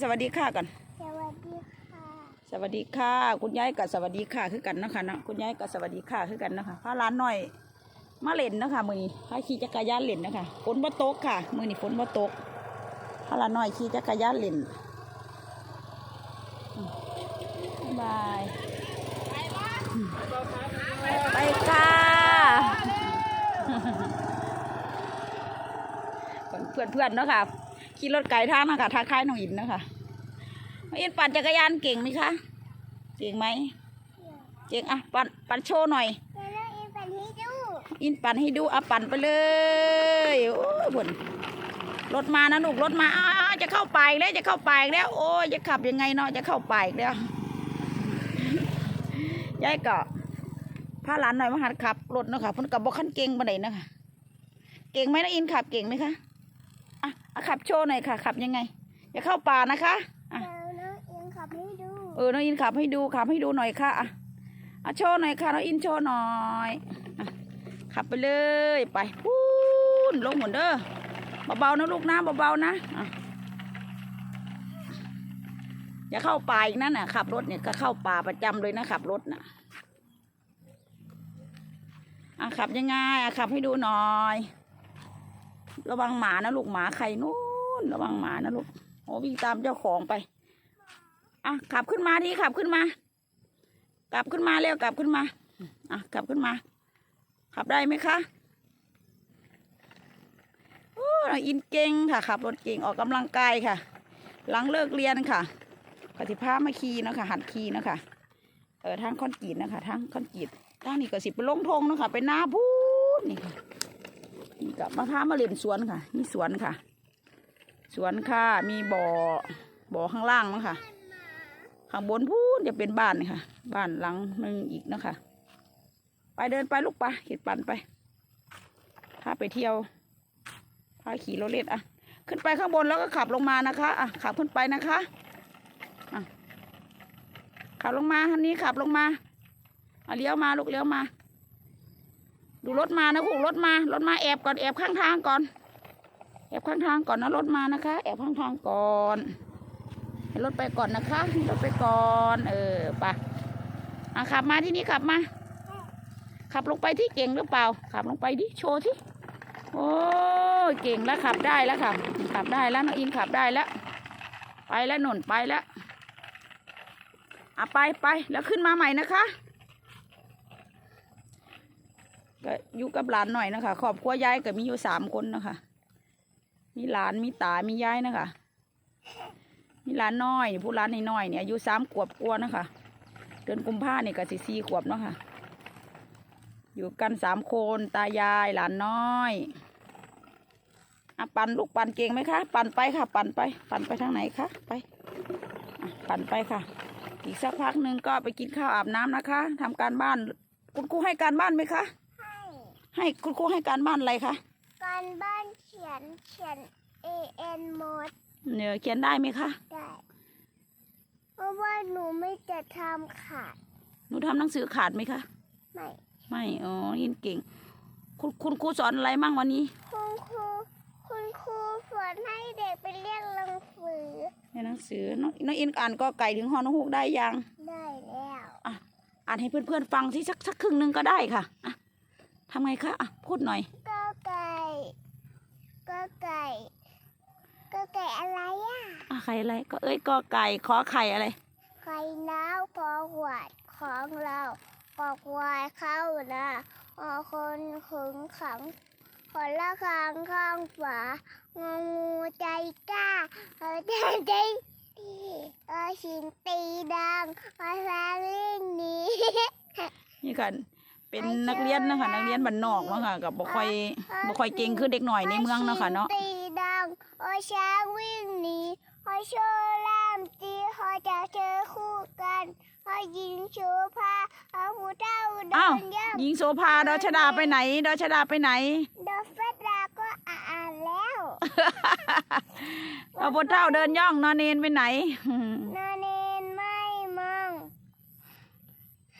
สวัสดีค่ะก่อน สวัสดีค่ะ สวัสดีค่ะ คุณยายกับสวัสดีค่ะคือกันเนาะคะเนาะคุณยายกับสวัสดีค่ะคือกันเนาะคะพาร้านหน่อย มาเล่นเนาะคะมือนี้พาขี่จักรยานเล่นเนาะคะฝนบ่ตกค่ะ มือนี้ฝนบ่ตกพาร้านหน่อยขี่จักรยานเล่นอืมบายอืมไปค่ะเพื่อนเพื่อนๆเนาะค่ะ ขี่รถไกลทางเนาะคะทางค่ายน้องอินเนาะค่ะน้องอินปั่นจักรยานเก่งไหมคะ เก่งไหมเก่งอะปั่นปั่นโชว์หน่อยเดี๋ยวเราอินปันให้ดูอินปั่นให้ดูอะปั่นไปเลยโอ้ยบนรถมานะลูกรถมาอ้าวจะเข้าไปอีกแล้วจะเข้าไปอีกแล้ว โอ้ยจะขับยังไงเนาะจะเข้าไปอีกแล้วยายก็พาหลานหน่อยมาหัดขับรถเนาะค่ะเพิ่นกับบอกขั้นเก่งมาไหนนะคะเก่งไหมนะอินขับเก่งไหมคะ อะอะขับโชว์หน่อยค่ะ ขับยังไง อย่าเข้าป่านะคะอะเดี๋ยวน้องอินขับให้ดู เออ น้องอินขับให้ดู ขับให้ดูหน่อยค่ะอะอะโชว์หน่อยค่ะ น้องอินโชว์หน่อยอะขับไปเลย ไปพูนลงหมดเด้อ เบาๆนะลูกนะ เบาๆนะอะอย่าเข้าป่าอีกนั่นน่ะ ขับรถเนี่ยก็เข้าป่าประจำเลยนะขับรถน่ะอะขับยังไงอะขับให้ดูหน่อย ระวังหมานะลูกหมาใครนู่นระวังหมานะลูกโอ้วิ่งตามเจ้าของไปอะขับขึ้นมาดิขับขึ้นมา กลับขึ้นมาเร็วกลับขึ้นมาอะกลับขึ้นมา ขับได้ไหมคะโอ้น้องอินเก่งค่ะขับรถเก่งออกกำลังกายค่ะ หลังเลิกเรียนค่ะกติภามาขี่นะคะหัดขี่นะคะเออทางคอนกรีตนะคะทางคอนกรีตทางนี้ก็สิไปลงทงนะคะไปหน้าพูดนี่ค่ะ นี่กับมาพามาเล่นสวนค่ะ นี่สวนค่ะ สวนค่ะมีบ่อบ่อข้างล่างเนาะค่ะ ข้างบนพูนจะเป็นบ้านค่ะ บ้านหลังหนึ่งอีกนะคะ ไปเดินไปลูกไปเห็ดปั่นไปพาไปเที่ยวพาขี่รถเล่นอะ ขึ้นไปข้างบนแล้วก็ขับลงมานะคะอะขับขึ้นไปนะคะอะขับลงมาทันนี้ขับลงมาอะเลี้ยวมาลูกเลี้ยวมา ดูรถมานะลูกรถมารถมาแอบก่อนแอบข้างทางก่อน แอบข้างทางก่อนนะรถมานะคะ แอบข้างทางก่อนให้รถไปก่อนนะคะรถไปก่อน เออไปอะขับมาที่นี่ขับมา ขับลงไปที่เก่งหรือเปล่า ขับลงไปดิโชว์ที่โอ้เก่งแล้วขับได้แล้วค่ะขับได้แล้วน้องอินขับได้แล้ว ไปแล้วหนุนไปแล้วอะไปไปแล้วขึ้นมาใหม่นะคะ ก็อยู่กับหลานหน่อยนะคะครอบครัวยายก็มีอยู่สามคนนะคะ มีหลานมีตา มียายนะคะ มีหลานน้อยผู้หลานน้อยเนี่ยอายุสามขวบกว่านะคะ เดือนกุมภาเนี่ยก็สิสี่ขวบเนาะค่ะ อยู่กันสามคนตายายหลานน้อยอะปั่นลูกปั่นเก่งไหมคะ ปั่นไปค่ะ ปั่นไป ปั่นไปทางไหนคะไปปั่นไปค่ะ อีกสักพักหนึ่งก็ไปกินข้าวอาบน้ำนะคะทำการบ้านคุณครูให้การบ้านไหมคะ ให้ให้คุณครูให้การบ้านอะไรคะ การบ้านเขียนเขียน A N หมดเนี่ยเขียนได้ไหมคะ ได้เพราะว่าหนูไม่จะทำขาด หนูทำหนังสือขาดไหมคะ ไม่ ไม่อ๋อยินเก่ง คุณคุณครูสอนอะไรมั่งวันนี้ คุณครูคุณครูสอนให้เด็กไปเรียนหนังสือในหนังสือน้องน้องอินอ่านก็ไก่ถึงฮอนฮูกได้ยัง ได้แล้ว อ่านให้เพื่อนๆฟังที่สักสักครึ่งหนึ่งก็ได้ค่ะอะ ทำไงคะอะพูดหน่อยก็ไก่ก็ไก่ก็ไก่อะไรอะอะไข่อะไร ก็เอ้ยก็ไก่ขอไข่อะไรไข่น้าวขอหวดของเราขอควายเข้านะขอคนขึงขังขอละคางข้างฝางองูใจกล้าเออใจใจเออชินตีดังเออแฟวิ่งหนีนี่ค่ะ เป็นนักเรียนนะคะนักเรียนบ้านนอกเนาะค่ะกับบ่ค่อยบ่ค่อยเก่งคือเด็กหน่อยในเมืองเนาะค่ะเนาะตีดังโอช้างวิ่งหนีโอโชว์ลามตีโอจะเจอคู่กันโอยิงโชว์พาโอผู้เท่าเดิอ้าวนย่ำยิงโซพาดอชดาไปไหน ดอชดาไปไหนดอฟเฟดาก็อ่านแล้ว เอาพเท่าเดินย่องนอนเนนไปไหน นาเนนไม่มอง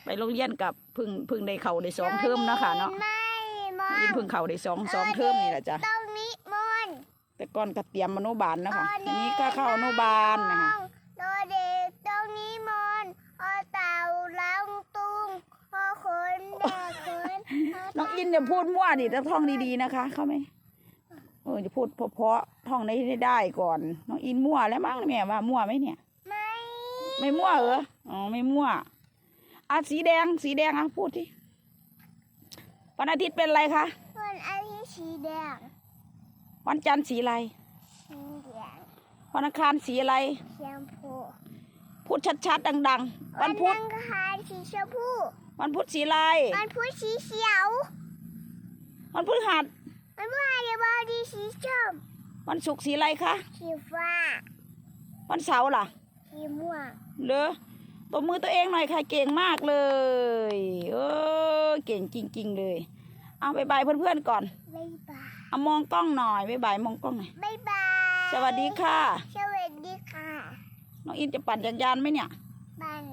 ไปโรงเรียนกับพึ่งพึ่งได้เข่าได้สองเทอมเนาะค่ะเนาะไม่มองยินพึ่งเข่าได้สองสองเทอมนี่แหละจ้ะต้องนิมนต์ไปแต่ก่อนก็เตรียมอนุบาลนะคะทีนี้ก็เข้าอนุบาลนะคะโดเด็กตรงนี้มอนอเต่าลังตุงอคนแดกคนน้องอินอย่าพูดมั่วดิต้องท่องดีๆนะคะ เข้าไหมเออจะพูดเพราะๆท่องได้ได้ก่อนน้องอินมั่วแล้วมั้งแม่ว่ามั่วไหมเนี่ย ไม่ ไม่มั่วเหรออ๋อไม่มั่ว อะสีแดง สีแดงอะพูดที่วันอาทิตย์เป็นอะไรคะวันอาทิตย์สีแดง วันจันทร์สีอะไรสีแดงวันอังคารสีอะไรแชมพูพูดชัดๆดังๆ วันพุธอังคารสีชมพูวันพุธสีอะไรวันพุธสีเขียว วันพฤหัสวันพฤหัสบดีสีส้มวันศุกร์สีอะไรคะสีฟ้า วันเสาร์ล่ะสีม่วงเหรอ ตบมือตัวเองหน่อยค่ะ เก่งมากเลยเออเก่งจริง ๆ เลย เอาบายบายเพื่อนๆก่อนบ๊ายบายเอามองกล้องหน่อยบายบายมองกล้องหน่อยบ๊ายบาย สวัสดีค่ะ สวัสดีค่ะ น้องอินจะปั่นจักรยานไหมเนี่ยบัน